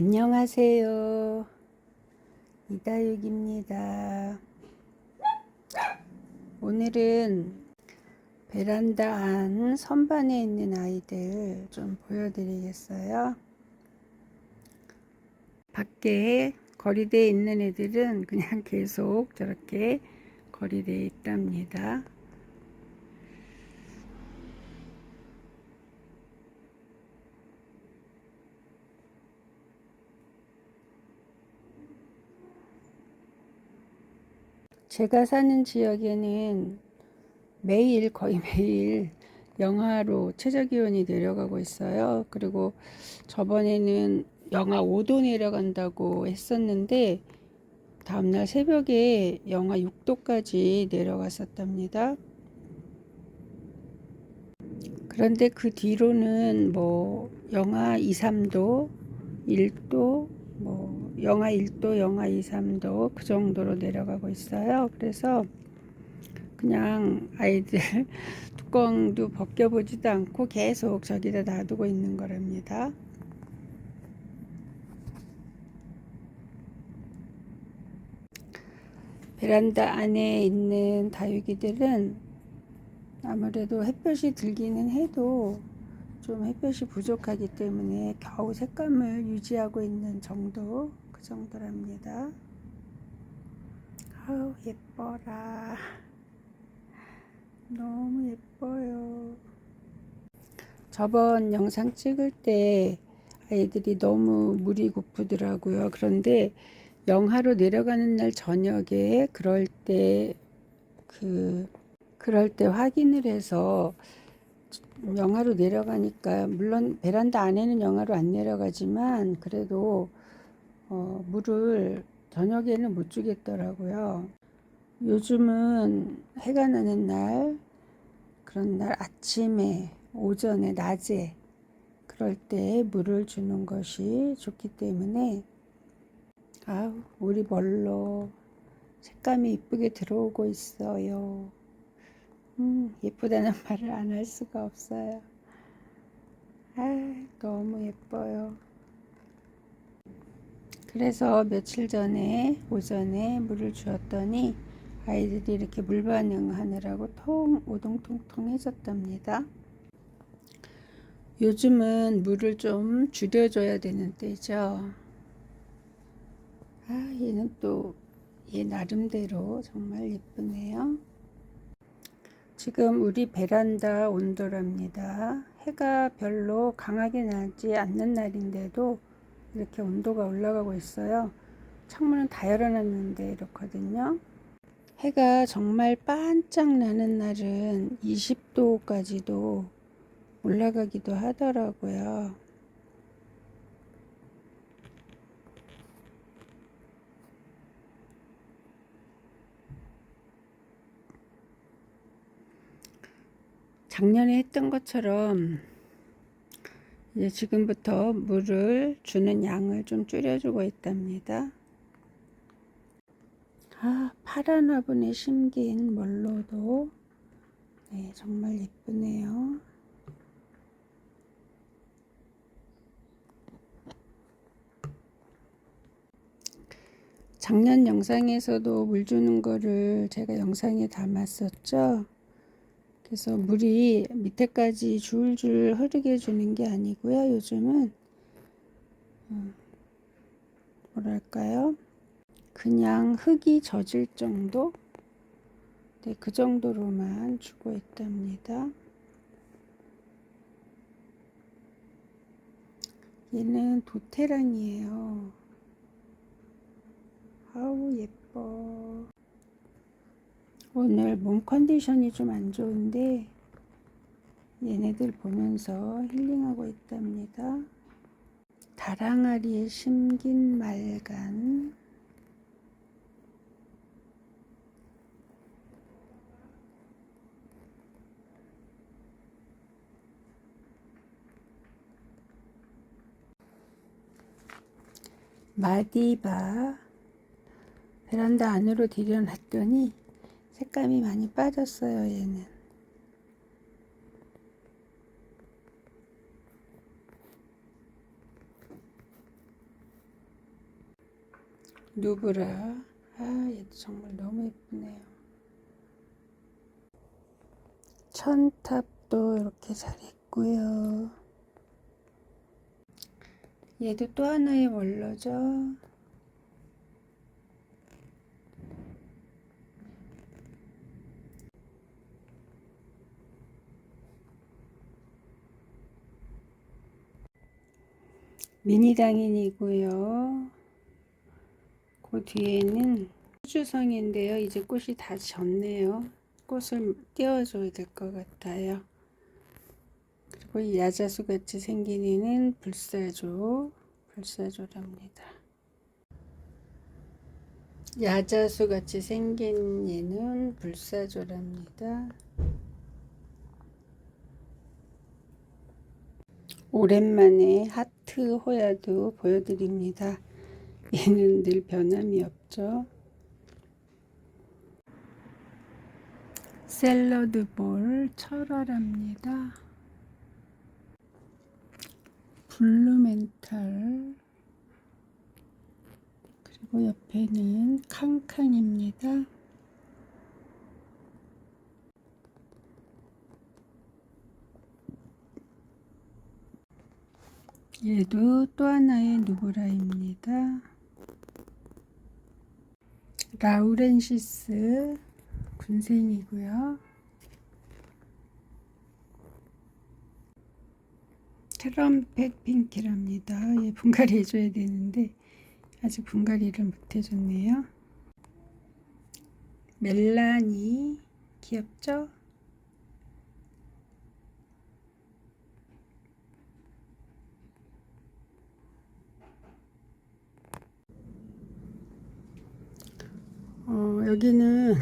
안녕하세요. 이다육입니다. 오늘은 베란다 안 선반에 있는 아이들 좀 보여드리겠어요. 밖에 거리대에 있는 애들은 그냥 계속 저렇게 거리대에 있답니다. 제가 사는 지역에는 매일 거의 매일 영하로 최저 기온이 내려가고 있어요. 그리고 저번에는 영하 5도 내려간다고 했었는데 다음날 새벽에 영하 6도까지 내려갔었답니다. 그런데 그 뒤로는 뭐 영하 2, 3도, 1도, 뭐 영하 1도, 영하 2, 3도 그 정도로 내려가고 있어요. 그래서 그냥 아이들 뚜껑도 벗겨보지도 않고 계속 저기다 놔두고 있는 거랍니다. 베란다 안에 있는 다육이들은 아무래도 햇볕이 들기는 해도 좀 햇볕이 부족하기 때문에 겨우 색감을 유지하고 있는 정도 그 정도랍니다. 아우 예뻐라. 너무 예뻐요. 저번 영상 찍을 때 아이들이 너무 물이 고프더라고요. 그런데 영하로 내려가는 날 저녁에 그럴 때 그 그럴 때 확인을 해서 영하로 내려가니까 물론 베란다 안에는 영하로 안 내려가지만 그래도 어, 물을 저녁에는 못 주겠더라고요. 요즘은 해가 나는 날 그런 날 아침에 오전에 낮에 그럴 때 물을 주는 것이 좋기 때문에 아우 우리 벌로 색감이 이쁘게 들어오고 있어요. 음, 예쁘다는 말을 안 할 수가 없어요. 아, 너무 예뻐요. 그래서 며칠 전에 오전에 물을 주었더니 아이들이 이렇게 물 반응하느라고 통 오동통통해졌답니다. 요즘은 물을 좀 줄여줘야 되는 때죠. 아, 얘는 또 얘 나름대로 정말 예쁘네요. 지금 우리 베란다 온도랍니다. 해가 별로 강하게 나지 않는 날인데도 이렇게 온도가 올라가고 있어요. 창문은 다 열어놨는데 이렇거든요. 해가 정말 반짝 나는 날은 20도까지도 올라가기도 하더라고요. 작년에 했던 것처럼 이제 지금부터 물을 주는 양을 좀 줄여주고 있답니다. 아, 파란 화분에 심긴 멀로도 네, 정말 예쁘네요. 작년 영상에서도 물 주는 거를 제가 영상에 담았었죠. 그래서 물이 밑에까지 줄줄 흐르게 주는 게 아니고요. 요즘은 음, 뭐랄까요? 그냥 흙이 젖을 정도? 네, 그 정도로만 주고 있답니다. 얘는 도테랑이에요. 아우 예뻐. 오늘 몸 컨디션이 좀 안 좋은데 얘네들 보면서 힐링하고 있답니다. 다랑아리에 심긴 말간 마디바 베란다 안으로 들여놨더니 색감이 많이 빠졌어요 얘는 누브라. 아, 얘도 정말 너무 예쁘네요. 천탑도 이렇게 잘 있고요. 얘도 또 하나의 원로죠. 미니당인이고요. 그 뒤에는 수주성인데요. 이제 꽃이 다 졌네요. 꽃을 띄워줘야 될 것 같아요. 그리고 이 야자수 같이 생긴 애는 불사조, 불사조랍니다. 야자수 같이 생긴 얘는 불사조랍니다. 오랜만에 하트 호야도 보여드립니다. 얘는 늘 변함이 없죠. 샐러드 볼 철화랍니다. 블루멘탈 그리고 옆에는 칸칸입니다. 얘도 또 하나의 누브라입니다. 라우렌시스 군생이고요. 트럼펫 핑키랍니다. 얘 분갈이 해줘야 되는데 아직 분갈이를 못 해줬네요. 멜라니 귀엽죠? 어, 여기는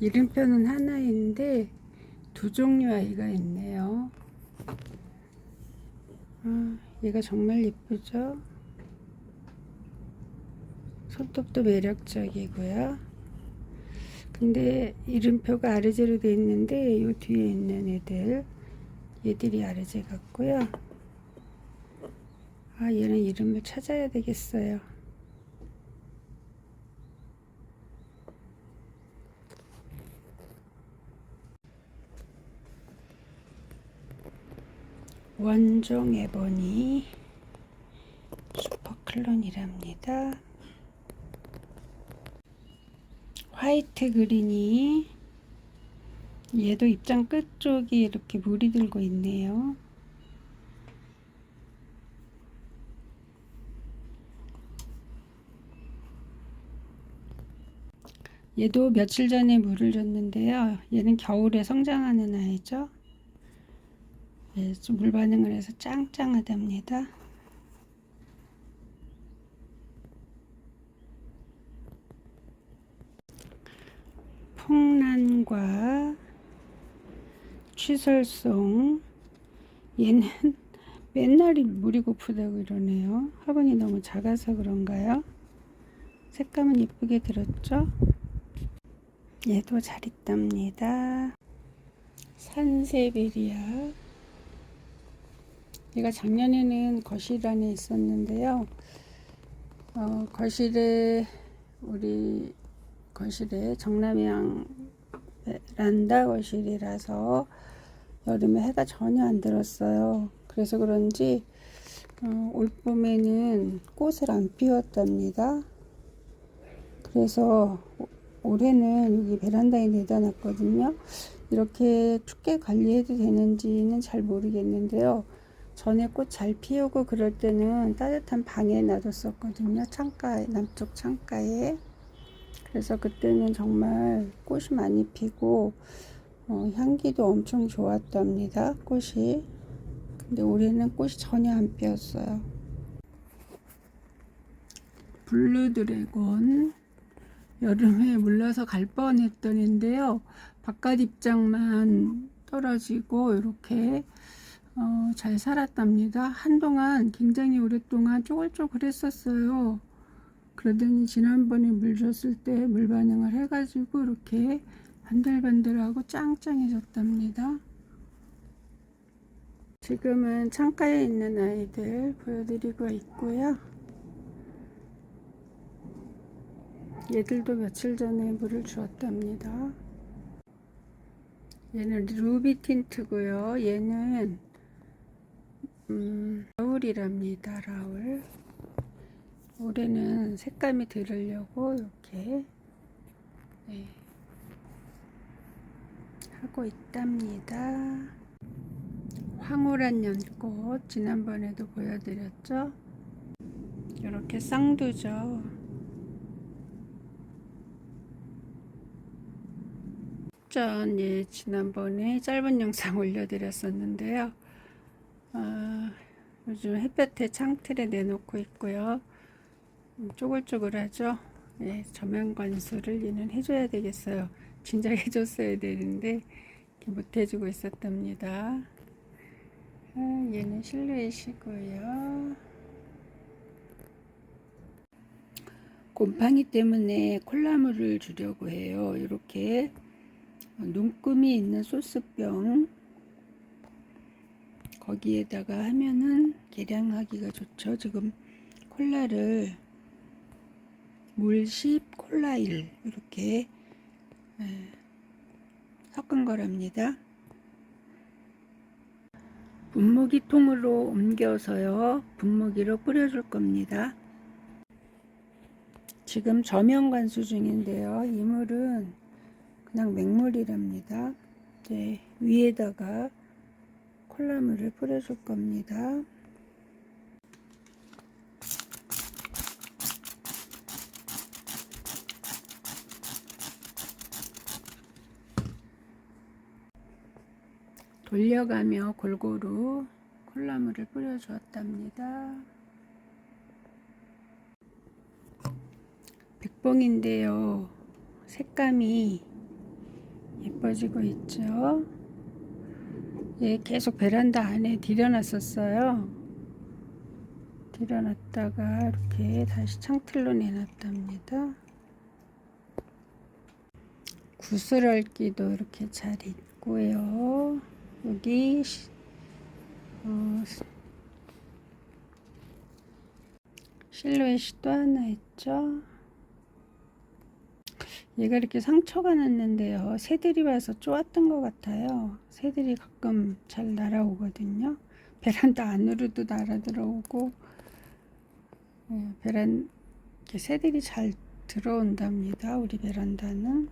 이름표는 하나인데 두 종류 아이가 있네요. 아, 얘가 정말 예쁘죠? 손톱도 매력적이고요. 근데 이름표가 아르제로 되어 있는데 이 뒤에 있는 애들 얘들이 아르제 같고요. 아 얘는 이름을 찾아야 되겠어요. 원종 에버니 슈퍼클론이랍니다. 화이트 그린이 얘도 입장 끝쪽이 이렇게 물이 들고 있네요. 얘도 며칠 전에 물을 줬는데요. 얘는 겨울에 성장하는 아이죠. 예, 좀물 반응을 해서 짱짱하답니다. 풍란과 취설송 얘는 맨날이 물이 고프다고 이러네요. 화분이 너무 작아서 그런가요? 색감은 예쁘게 들었죠? 얘도 잘 있답니다. 산세베리아 얘가 작년에는 거실 안에 있었는데요. 어, 거실에 우리 거실에 정남향 베란다 거실이라서 여름에 해가 전혀 안 들었어요. 그래서 그런지 어, 올 봄에는 꽃을 안 피웠답니다. 그래서 올해는 여기 베란다에 내다 놨거든요. 이렇게 춥게 관리해도 되는지는 잘 모르겠는데요. 전에 꽃 잘 피우고 그럴 때는 따뜻한 방에 놔뒀었거든요. 창가에, 남쪽 창가에. 그래서 그때는 정말 꽃이 많이 피고, 어, 향기도 엄청 좋았답니다. 꽃이. 근데 올해는 꽃이 전혀 안 피었어요. 블루 드래곤. 여름에 물러서 갈 뻔했더니인데요. 바깥 입장만 떨어지고 이렇게 어, 잘 살았답니다. 한동안 굉장히 오랫동안 쪼글쪼글했었어요. 그러더니 지난번에 물 줬을 때 물 반응을 해가지고 이렇게 반들반들하고 짱짱해졌답니다. 지금은 창가에 있는 아이들 보여드리고 있고요. 얘들도 며칠 전에 물을 주었답니다. 얘는 루비 틴트고요. 얘는 음, 라울이랍니다. 라울. 올해는 색감이 들으려고 이렇게 네, 하고 있답니다. 황홀한 연꽃 지난번에도 보여드렸죠. 이렇게 쌍두죠. 전 예, 지난번에 짧은 영상 올려드렸었는데요. 아, 요즘 햇볕에 창틀에 내놓고 있고요. 음, 쪼글쪼글하죠. 예, 저면 관수를 얘는 해줘야 되겠어요. 진작 해줬어야 되는데 이렇게 못 해주고 있었답니다. 아, 얘는 실루엣이고요. 곰팡이 때문에 콜라물을 주려고 해요. 이렇게 눈금이 있는 소스병 거기에다가 하면은 계량하기가 좋죠. 지금 콜라를 물십 콜라일 이렇게 예, 섞은 거랍니다. 분무기 통으로 옮겨서요. 분무기로 뿌려줄 겁니다. 지금 저면 관수 중인데요. 이 물은 그냥 맹물이랍니다. 네, 위에다가 콜라물을 뿌려줄 겁니다. 돌려가며 골고루 콜라물을 뿌려주었답니다. 백봉인데요. 색감이 예뻐지고 있죠. 예, 계속 베란다 안에 들여놨었어요. 들여놨다가 이렇게 다시 창틀로 내놨답니다. 구슬얽기도 이렇게 잘 있고요. 여기 어, 실루엣이 또 하나 있죠. 얘가 이렇게 상처가 났는데요. 새들이 와서 쪼았던 것 같아요. 새들이 가끔 잘 날아오거든요. 베란다 안으로도 날아 들어오고, 예, 베란, 이렇게 새들이 잘 들어온답니다. 우리 베란다는.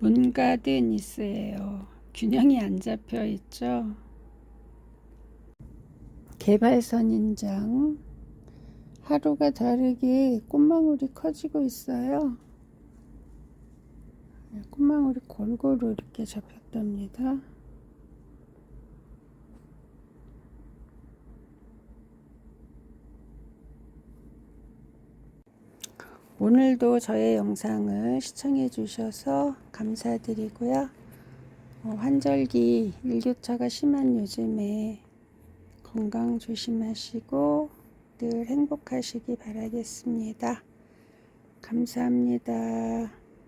문가드 니스예요. 균형이 안 잡혀 있죠. 개발선인장 하루가 다르게 꽃망울이 커지고 있어요. 네, 꽃망울이 골고루 이렇게 잡혔답니다. 오늘도 저의 영상을 시청해 주셔서 감사드리고요. 어, 환절기 일교차가 심한 요즘에 건강 조심하시고 늘 행복하시기 바라겠습니다. 감사합니다.